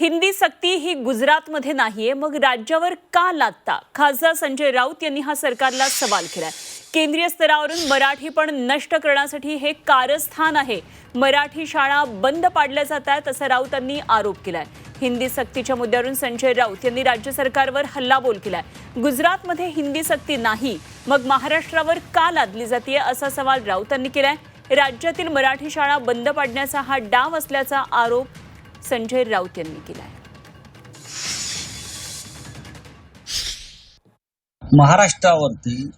हिंदी सक्ती ही गुजरातमध्ये नाहीये. मग राज्यावर का लादता? खासदार संजय राऊत यांनी हा सरकारला सवाल केलाय. केंद्रीय स्तरावरून मराठी पण नष्ट करण्यासाठी हे कारस्थान आहे. मराठी शाळा बंद पाडल्या जात आहेत असा राऊतांनी आरोप केलाय. हिंदी सक्तीच्या मुद्द्यावरून संजय राऊत यांनी राज्य सरकारवर हल्लाबोल केलाय. गुजरातमध्ये हिंदी सक्ती नाही. मग महाराष्ट्रावर का लादली जाते असा सवाल राऊतांनी केलाय. राज्यातील मराठी शाळा बंद पाडण्याचा हा डाव असल्याचा आरोप संजय राऊत यांनी केलाय. महाराष्ट्रावरती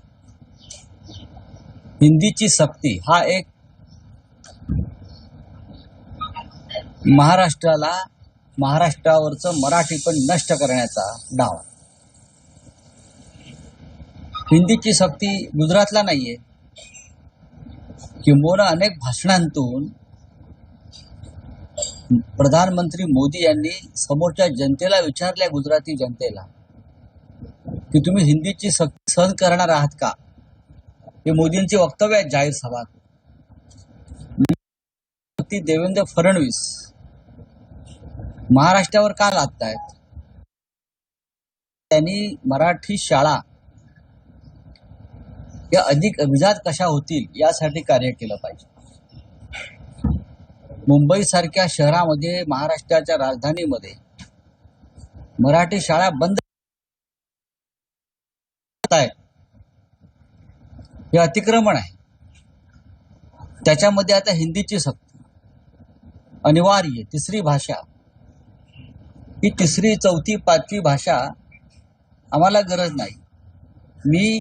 हिंदीची सक्ती हा एक महाराष्ट्राला महाराष्ट्रावरचं मराठी पण नष्ट करण्याचा डाव. हिंदीची सक्ती गुजरातला नाहीये. किंबहुना अनेक भाषणांतून प्रधानमंत्री मोदी यांनी समोरच्या जनतेला विचारल्या गुजराती जनतेला की तुम्ही हिंदीची सहन करणार आहात का? हे मोदींचे वक्तव्य आहेत जाहीर सभात. देवेंद्र फडणवीस महाराष्ट्रावर का लादतायत? त्यांनी मराठी शाळा या अधिक अभिजात कशा होतील यासाठी कार्य केलं पाहिजे. मुंबईसारख्या शहरामध्ये महाराष्ट्राच्या राजधानीमध्ये मराठी शाळा बंद आहे. हे अतिक्रमण आहे. त्याच्यामध्ये आता हिंदीची सक्ती अनिवार्य तिसरी भाषा. ही तिसरी चौथी पाचवी भाषा आम्हाला गरज नाही. मी